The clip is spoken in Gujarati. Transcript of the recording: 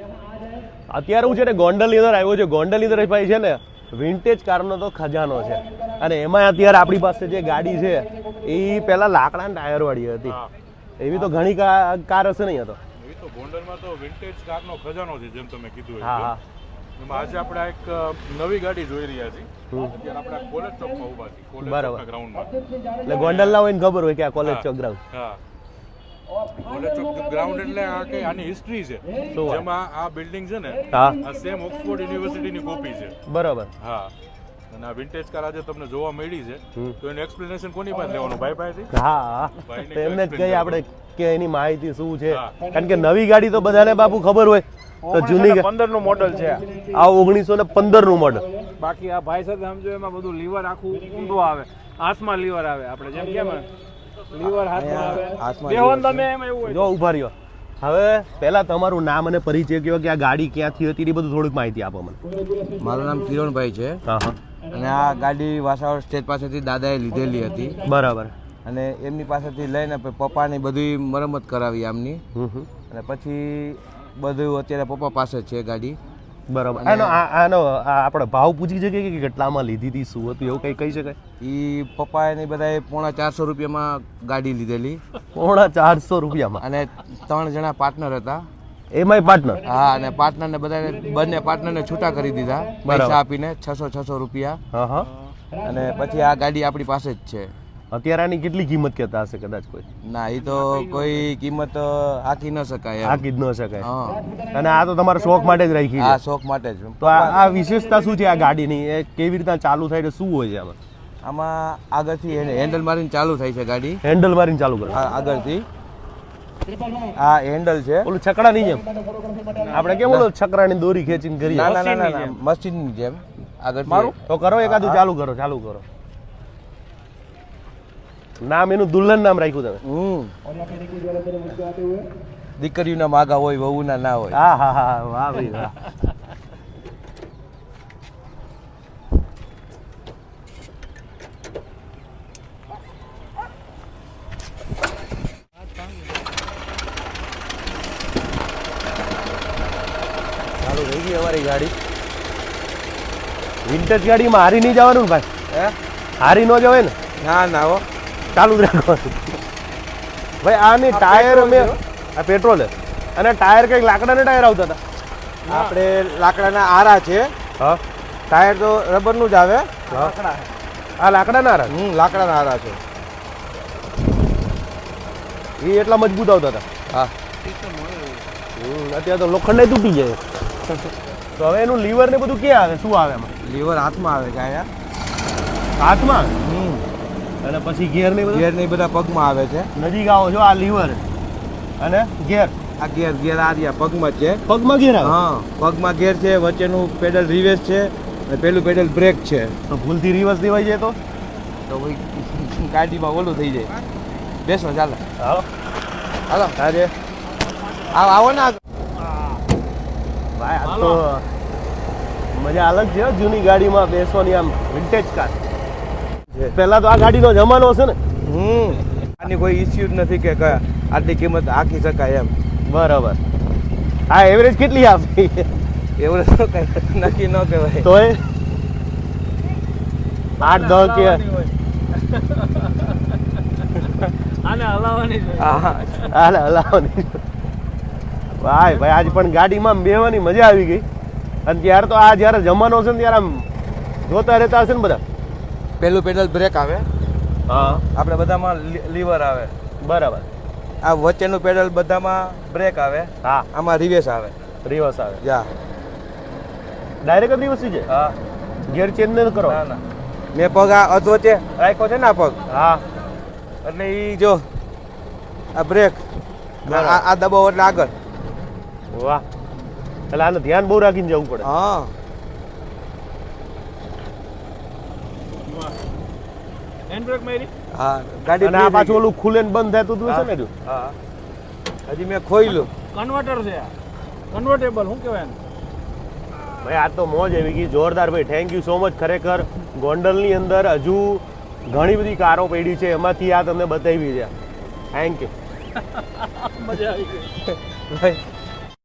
અત્યારે હું છે ને ગોંડલની અંદર આવ્યો છે ગોંડલની અંદર ભાઈ છે ને વિન્ટેજ કારનો તો ખજાનો છે. અને એમાં અત્યારે આપણી પાસે જે ગાડી છે એ પહેલા લાકડાના ટાયર વાળી હતી એવી તો ઘણી કાર હશે નહીં તો? એ તો ગોંડલમાં તો વિન્ટેજ કારનો ખજાનો છે જેમ તમે કીધું હા હા. એમાં આજે આપણે એક નવી ગાડી જોઈ રહ્યા છીએ. અત્યારે આપણે કોલેજ ચોકમાં ઊભા છીએ કોલેજ બરાબર. ચોકના ગ્રાઉન્ડમાં એટલે ગોંડલના હોય ને ખબર હોય કે આ કોલેજ. ચોક ગ્રાઉન્ડ હા. ચોક ગ્રાઉન્ડ એટલે આ કઈ આની હિસ્ટ્રી છે. જેમાં આ બિલ્ડિંગ છે ને આ સેમ ઓક્સફોર્ડ યુનિવર્સિટીની કોપી છે. બરાબર. હા. અને આ વિન્ટેજ કાર આજે તમને જોવા મળી છે. તો એનું એક્સપ્લેનેશન કોની પાસે લેવાનું? ભાઈ પાસેથી? હા. હા ભાઈને તો એમને જ કહીએ આપણે કે એની માહિતી શું છે. કારણ કે નવી ગાડી તો બધાને બાપુ ખબર હોય. તો જૂની પંદરનું મોડલ છે આ. ઓગણીસો ને પંદરનું મોડલ બાકી આ ભાઈ સાથે સમજો એમાં બધું લીવર આખું ઊંધો આવે. હાથમાં લીવર આવે. આપણે જેમ કેમ લીવર હાથમાં આવે. બેહો ને તમે એમ એવું જો ઊભા રહ્યો. હવે પહેલા તમારું નામ અને પરિચય કયો કે આ ગાડી ક્યાંથી હતી એ બધું થોડીક માહિતી આપો મને. મારું નામ કિરણભાઈ છે. અને આ ગાડી વાસાવડ સ્ટેજ પાસેથી દાદાએ લીધેલી હતી. બરાબર. અને એમની પાસેથી લઈને પપ્પાની બધી મરમ્મત કરાવી આમની. અને પછી બધું અત્યારે પપ્પા પાસે છે ગાડી. બરાબર. આનો આનો આપણે ભાવ પૂછી શકીએ કે કેટલામાં લીધી હતી શું હતું એવું કંઈ કહી શકાય? એ પપ્પાએ ને બધાએ પોણા ચારસો રૂપિયામાં ગાડી લીધેલી. પોણા ચારસો રૂપિયામાં? અને ત્રણ જણા પાર્ટનર હતા. એમાંય પાર્ટનર હા અને પાર્ટનર ને બધાને બંને પાર્ટનરને છૂટા કરી દીધા. પૈસા આપીને છસો છસો રૂપિયા. અને પછી આ ગાડી આપણી પાસે જ છે. અત્યારે આની કેટલી કિંમત કહેતા હશે કદાચ કોઈ? ના એ તો કોઈ કિંમત આકી ન શકાય. આકી જ ન શકાય. અને આ તો તમારા શોખ માટે જ રાખી આ શોખ માટે જ. તો આ વિશેષતા શું છે આ ગાડીની? એ કેવી રીતના ચાલુ થાય છે? શું હોય છે આમાં? આમાં આગળથી હેન્ડલ મારીને ચાલુ થાય છે ગાડી. હેન્ડલ મારીને ચાલુ કરો. આગળથી. આ હેન્ડલ છે. ઓલું છકડા નહીં જેમ. આપણે કેમ ઓલું છકરાની દોરી ખેંચીને કરીએ? ના ના ના ના ના, મશીનની જેમ. આગળ મારું? તો કરો એકાદું ચાલુ કરો ચાલુ કરો. નામ એનું દુલ્હન નામ રાખ્યું તમે. હમ. દીકરીઓના માગા હોય વહુના ના હોય. હા હા હા વાહ ભાઈ વાહ. ચાલુ થઈ ગઈ અમારી ગાડી. વિન્ટેજ ગાડીમાં હારી નહીં જવાનું ભાઈ. હે? હારી ન જવાય ને. ના ના હો. ચાલુ જ રાખવાનું. ભાઈ આની ટાયર અમે આ પેટ્રોલ અને ટાયર કંઈક લાકડાના ટાયર આવતા હતા. આપણે લાકડાના આરા છે. હા. ટાયર તો રબરનું જ આવે. આ લાકડાના આરા હમ લાકડાના આરા છે. એ એટલા મજબૂત આવતા હતા. હા. અત્યારે તો લોખંડ તૂટી જાય. તો હવે એનું લીવર ને બધું ક્યાં આવે? શું આવે એમાં? લીવર હાથમાં આવે છે અહીંયા હાથમાં આવે? હમ. અને પછી ગેર ને બધું? ગેર ને બધા પગમાં આવે છે. નજીક આવો છો આ લીવર. અને ગેર આ ગેર ગેર આ રહ્યા પગમાં છે. પગમાં ગેર હા પગમાં ગેર છે વચ્ચેનું પેડલ રિવેસ છે અને પેલું પેડલ બ્રેક છે. તો ભૂલથી રિવર્સ દેવાઈ જાય તો? તો ભાઈ ગાડીમાં ઓલું થઈ જાય. બેસો ચાલો. હાલો. હાલો. આજે? આવો આવો ને. ભાઈ આ તો મજા અલગ છે જૂની ગાડીમાં બેસવાની આમ વિન્ટેજ કાર પહેલા તો આ ગાડીનો જમાનો હશે ને. હમ. આની કોઈ ઇસ્યુ જ નથી કે કયા. આટલી કિંમત આખી શકાય એમ. બરાબર. આ એવરેજ કેટલી આપી? એવરેજ તો કઈ નક્કી ન કહેવાય. તોય? આઠ દસ કે આને હલાવવાની છે હા હા. હાલે હલાવવાની ભાઈ ભાઈ આજ પણ ગાડીમાં બેહવાની મજા આવી ગઈ. અને ત્યારે તો આ જ્યારે જમાનો છે ને ત્યારે આમ જોતા રહેતા હશે ને બધા. પેલું પેડલ બ્રેક આવે. હા. આપણે બધામાં લીવર આવે. બરાબર. આ વચ્ચેનું પેડલ બધામાં બ્રેક આવે. હા. આમાં રિવર્સ આવે. રિવર્સ આવે. જા ડાયરેક્ટ જ રિવર્સ છે હા. ગેર ચેન્જ ન કરો? ના ના. મેં પગ આ અધવચ્ચે રાખ્યો છે ને આ પગ? હા. એટલે એ જો આ બ્રેક આ દબાવ એટલે આગળ. વાહ. એટલે આનું ધ્યાન બહુ રાખીને જવું પડે. હા. હેન્ડ બ્રેક મારી? હા ગાડી અને આ પાછું ઓલું ખુલે ને બંધ થતું હતું છે ને જો હા. હજી મેં ખોઈલું કન્વર્ટર છે આ. કન્વર્ટેબલ શું કહેવાય ભાઈ આ તો મોજ આવી ગઈ. જોરદાર ભાઈ. થેન્ક યુ સો મચ ખરેખર. ગોંડલની અંદર હજુ ઘણી બધી કારો પડી છે. એમાંથી આ તમને બતાવી છે થેન્ક યુ મજા આવી ગઈ. ભાઈ